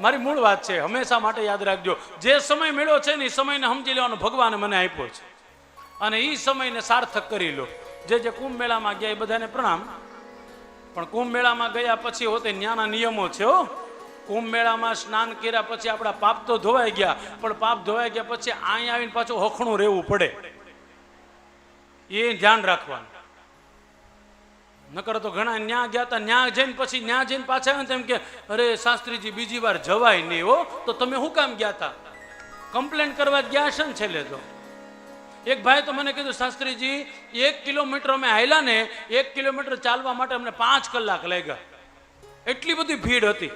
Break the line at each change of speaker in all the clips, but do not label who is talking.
મારી મૂળ વાત છે, હંમેશા માટે યાદ રાખજો. જે સમય મેળ્યો છે ને એ સમયને સમજી લેવાનો ભગવાને મને આપ્યો છે. અને એ સમયને સાર્થક કરી લો. જે જે કુંભ મેળામાં ગયા એ બધાને પ્રણામ. પણ કુંભ મેળામાં ગયા પછી હોતે ન્યાના નિયમો છે, હો. કુંભ મેળામાં સ્નાન કર્યા પછી આપણા પાપ તો ધોવાઈ ગયા, પણ પાપ ધોવાઈ ગયા પછી અહીં આવીને પાછું હખણું રહેવું પડે. એ ધ્યાન રાખવાનું. નકર તો ઘણા ન્યા ગયા હતા ન્યા જઈને પછી ન્યા જઈને પાછા આવે ને તેમ કે, અરે શાસ્ત્રીજી, બીજી વાર જવાય નહીં હો. તો તમે શું કામ ગયા હતા કમ્પ્લેન કરવા ગયા હશે ને છેલ્લે તો? એક ભાઈ તો મને કીધું, શાસ્ત્રીજી, એક કિલોમીટર અમે હાલ્યા ને, એક કિલોમીટર ચાલવા માટે અમને પાંચ કલાક લાગ્યા. એટલી બધી ભીડ હતી.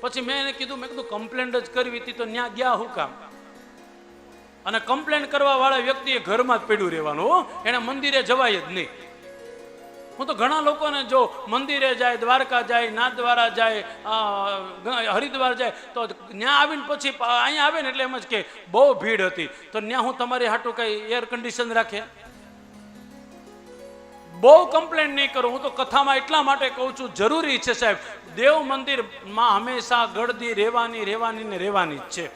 પછી મેં એને કીધું, મેં કીધું, કમ્પ્લેન જ કરવી હતી તો ત્યાં ગયા હું કામ? અને કમ્પ્લેન કરવા વાળા વ્યક્તિએ ઘરમાં જ પડ્યું રહેવાનું એને મંદિરે જવાય જ નહીં. હું તો ઘણા લોકોને જો મંદિરે જાય, દ્વારકા જાય, નાથદ્વારા જાય હરિદ્વાર જાય, તો ત્યાં આવીને પછી અહીંયા આવે ને એટલે એમ જ કે બહુ ભીડ હતી. તો ત્યાં હું તમારી હાટું કઈ એર કન્ડિશન રાખ્યા બહુ કમ્પ્લેન નહીં કરું. હું તો કથામાં એટલા માટે કહું છું, જરૂરી છે સાહેબ, દેવ મંદિરમાં હંમેશા ગળદી રહેવાની રહેવાની ને રહેવાની જ છે.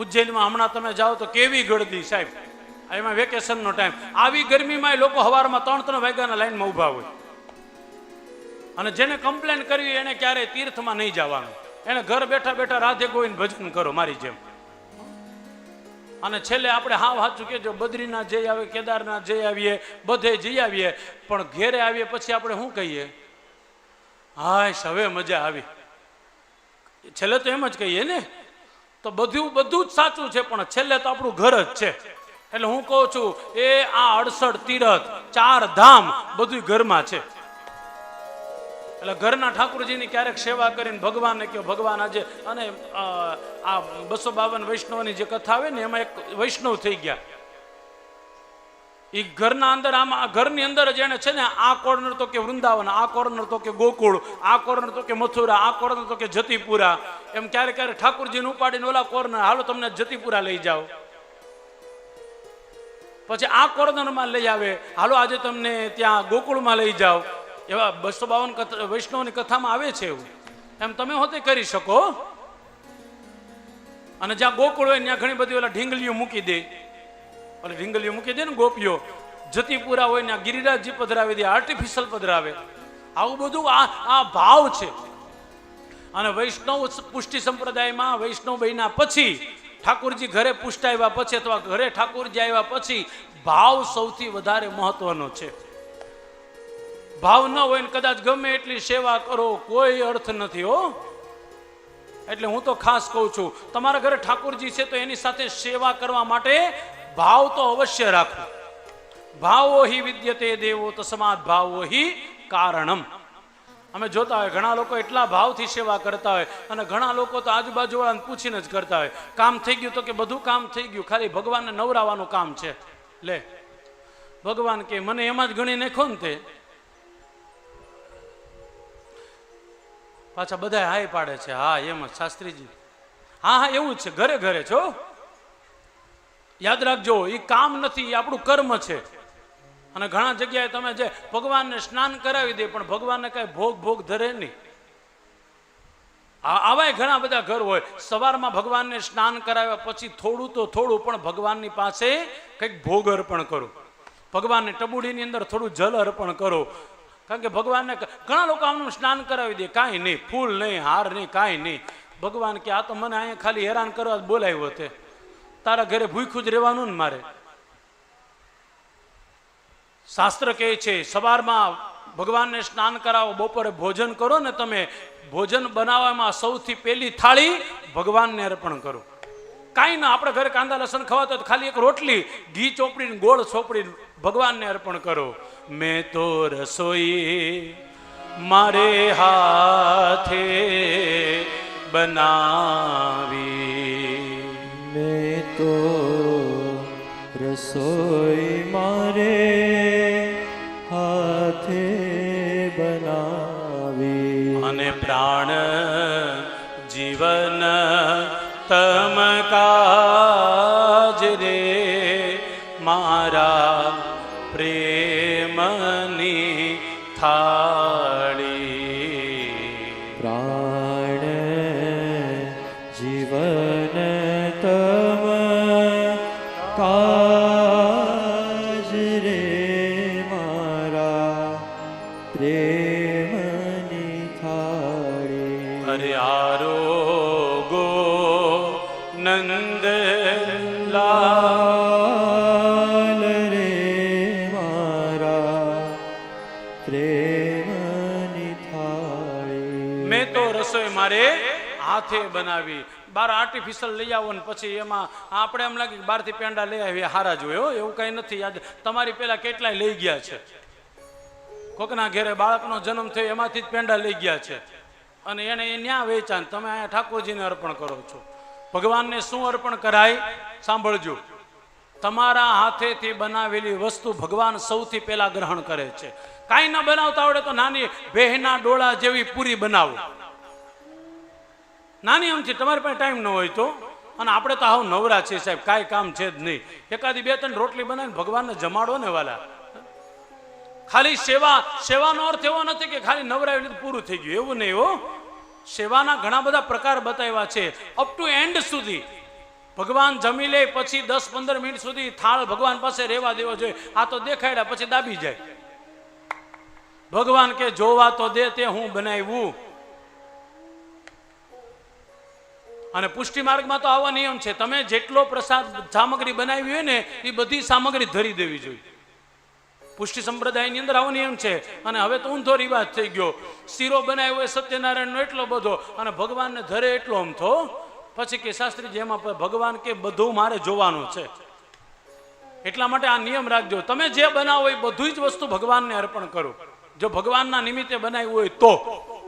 ઉજ્જૈનમાં હમણાં તમે જાઓ તો કેવી ગળદી સાહેબ? એમાં વેકેશનનો ટાઈમ આવી ગરમીમાં લોકો સવારમાં ત્રણ ત્રણ વાગ્યાના લાઈનમાં ઊભા હોય. અને જેને કમ્પ્લેન કરવી એને ક્યારેય તીર્થમાં નહીં જવાનું. એને ઘર બેઠા બેઠા રાધે ગોવિંદ ભજન કરો મારી જેમ. અને છેલ્લે આપણે હાવ સાચું જો બદ્રીનાથ જઈ આવે કેદારનાથ જઈ આવીએ, બધે જઈ આવીએ, પણ ઘેરે આવીએ પછી આપણે શું કહીએ? હાશ, હવે મજા આવી. છેલ્લે તો એમ જ કહીએ ને? તો બધું બધું જ સાચું છે, પણ છેલ્લે તો આપણું ઘર જ છે. એટલે હું કહું છું, એ આ અડસઠ તીરથ, ચાર ધામ બધું ઘરમાં છે. એટલે ઘરના ઠાકુરજીની ક્યારેક સેવા કરીને ભગવાનને કહો, ભગવાન આજે, અને આ બસો બાવન વૈષ્ણવની જે કથા આવે ને, એમાં એક વૈષ્ણવ થઈ ગયા. એ ઘરના અંદર આમાં ઘરની અંદર જ એને છે ને, આ કોર્નર તો કે વૃંદાવન, આ કોર્નર તો કે ગોકુળ, આ કોર્નર તો કે મથુરા, આ કોર્નર તો કે જતીપુરા. એમ ક્યારેક ક્યારેક ઠાકુરજીને ઉપાડીને ઓલા કોર્નર હાલો, તમને જતીપુરા લઈ જાઓ. પછી આ કોર્નરમાં લઈ આવે. હાલો, આજે તમને ત્યાં ગોકુળમાં લઈ જાઓ. એવા બસો બાવન વૈષ્ણવની કથામાં આવે છે એવું. એમ તમે હોતે કરી શકો. અને જ્યાં ગોકુળ હોય, ત્યાં ઘણી બધી ઓલા ઢીંગલીઓ મૂકી દે. ઓલી ઢીંગલીઓ મૂકી દે ને ગોપીઓ. જતીપુરા હોય, ત્યાં ગિરિરાજજી પધરાવી દે આર્ટિફિશિયલ પધરાવે. આવું બધું આ આ ભાવ છે. અને વૈષ્ણવ પુષ્ટિ સંપ્રદાયમાં વૈષ્ણવ બન્યા પછી ઠાકોરજી ઘરે પુષ્ટાવ્યા પછી અથવા ઘરે ઠાકોરજી આવ્યા પછી ભાવ સૌથી વધારે મહત્વનો છે. ભાવ ન હોય ને કદાચ ગમે એટલી સેવા કરો, કોઈ અર્થ નથી હો. એટલે હું તો ખાસ કહું છું, તમારા ઘરે ઠાકોરજી છે તો એની સાથે સેવા કરવા માટે ભાવ તો અવશ્ય રાખો. ભાવો હિ વિદ્યતે દેવો તસ્માત ભાવો હિ કારણમ. અમે જોતા હોય, ઘણા લોકો એટલા ભાવથી સેવા કરતા હોય અને ઘણા લોકો તો આજુબાજુવાળાને પૂછીને જ કરતા હોય, કામ થઈ ગયું તો કે બધું કામ થઈ ગયું, ખાલી ભગવાનને નવરાવાનું કામ છે. લે, ભગવાન કે, મને એમાં જ ગણી નાખો ને તે. પાછા બધા હાય પાડે છે, હા, એમ જ, શાસ્ત્રીજી. હા હા, એવું જ છે, ઘરે ઘરે છો? યાદ રાખજો એ કામ નથી એ આપણું કર્મ છે. અને ઘણા જગ્યાએ તમે જે ભગવાનને સ્નાન કરાવી દે, પણ ભગવાનને કાંઈ ભોગ ભોગ ધરે નહીં. આવાય ઘણા બધા ઘર હોય. સવારમાં ભગવાનને સ્નાન કરાવ્યા પછી થોડું તો થોડું, પણ ભગવાનની પાસે કંઈક ભોગ અર્પણ કરો. ભગવાનને ટબુડીની અંદર થોડું જલ અર્પણ કરો. કારણ કે ભગવાનને ઘણા લોકો આમનું સ્નાન કરાવી દે. કાંઈ નહીં, ફૂલ નહીં, હાર નહીં, કાંઈ નહીં. ભગવાન કે, આ તો મને અહીંયા ખાલી હેરાન કરવા બોલાવ્યો તે. તારા ઘરે ભૂખ્યું જ રહેવાનું ને મારે. શાસ્ત્ર કહે છે, સવારમાં ભગવાનને સ્નાન કરાવો, બપોરે ભોજન કરો ને તમે ભોજન બનાવવામાં સૌથી પહેલી થાળી ભગવાનને અર્પણ કરો. કાંઈ ના, આપણે ઘરે કાંદા લસણ ખવાતો ખાલી એક રોટલી, ઘી ચોપડીને, ગોળ ચોપડીને ભગવાનને અર્પણ કરો. મેં તો રસોઈ મારે હાથે બનાવી.
મેં તો રસોઈ મારે હાથે બનાવી
અને પ્રાણ જીવન તમકાજ રે મારા પ્રેમની થાળી.
પ્રાણ જીવન તમ કા થાળી
ગો નંદ
લાલ રે મારા પ્રેમની
મેં તો રસોઈ મારે હાથે બનાવી. બાર આર્ટિફિશિયલ લઈ આવો ને પછી એમાં આપણે એમ લાગે બહારથી પેંડા લઈ આવીએ, હારા જોયો એવું કઈ નથી. યાદ તમારી પેલા કેટલાય લઈ ગયા છે. કોકના ઘેરે બાળકનો જન્મ થયો, એમાંથી જ પેંડા લઈ ગયા છે. અને એને એ ન્યા વેચાણ તમે અહીંયા ઠાકોરજીને અર્પણ કરો છો. ભગવાનને શું અર્પણ કરાય? સાંભળજો. તમારા હાથેથી બનાવેલી વસ્તુ ભગવાન સૌથી પહેલા ગ્રહણ કરે છે. કાંઈ ન બનાવતા આવડે તો નાની બેહના ડોળા જેવી પૂરી બનાવો. નાની આમથી તમારી પાસે ટાઈમ ન હોય તો. અને આપણે તો હાવ નવરા છીએ સાહેબ, કાંઈ કામ છે જ નહીં. એકાદી બે ત્રણ રોટલી બનાવીને ભગવાનને જમાડો ને વાલા. ખાલી સેવા, સેવાનો અર્થ એવો નથી કે ખાલી નવરાવી લીધું પૂરું થઈ ગયું. એવું નહીં હો. સેવાના ઘણા બધા પ્રકાર બતાવ્યા છે. અપ ટુ એન્ડ સુધી. ભગવાન જમી લે, પછી દસ પંદર મિનિટ સુધી થાળ ભગવાન પાસે રહેવા દેવો જોઈએ. આ તો દેખાડ્યા, પછી દાબી જાય. ભગવાન કે, જોવા તો દે, તે હું બનાવ્યું. અને પુષ્ટિ માર્ગમાં તો આવા નિયમ છે. તમે જેટલો પ્રસાદ સામગ્રી બનાવી હોય ને, એ બધી સામગ્રી ધરી દેવી જોઈએ. પુષ્ટિ સંપ્રદાયની અંદર આવો નિયમ છે. અને હવે તો ઊંધો રિવાજ થઈ ગયો. શીરો બનાવ્યો હોય, સત્યનારાયણનો એટલો બધો, અને ભગવાનને ધરે એટલો અમથો પછી કે શાસ્ત્રી જેમાં ભગવાન કે બધું મારે જોવાનું છે. એટલા માટે આ નિયમ રાખજો. તમે જે બનાવો એ બધું જ વસ્તુ ભગવાનને અર્પણ કરો. જો ભગવાનના નિમિત્તે બનાવ્યું હોય તો.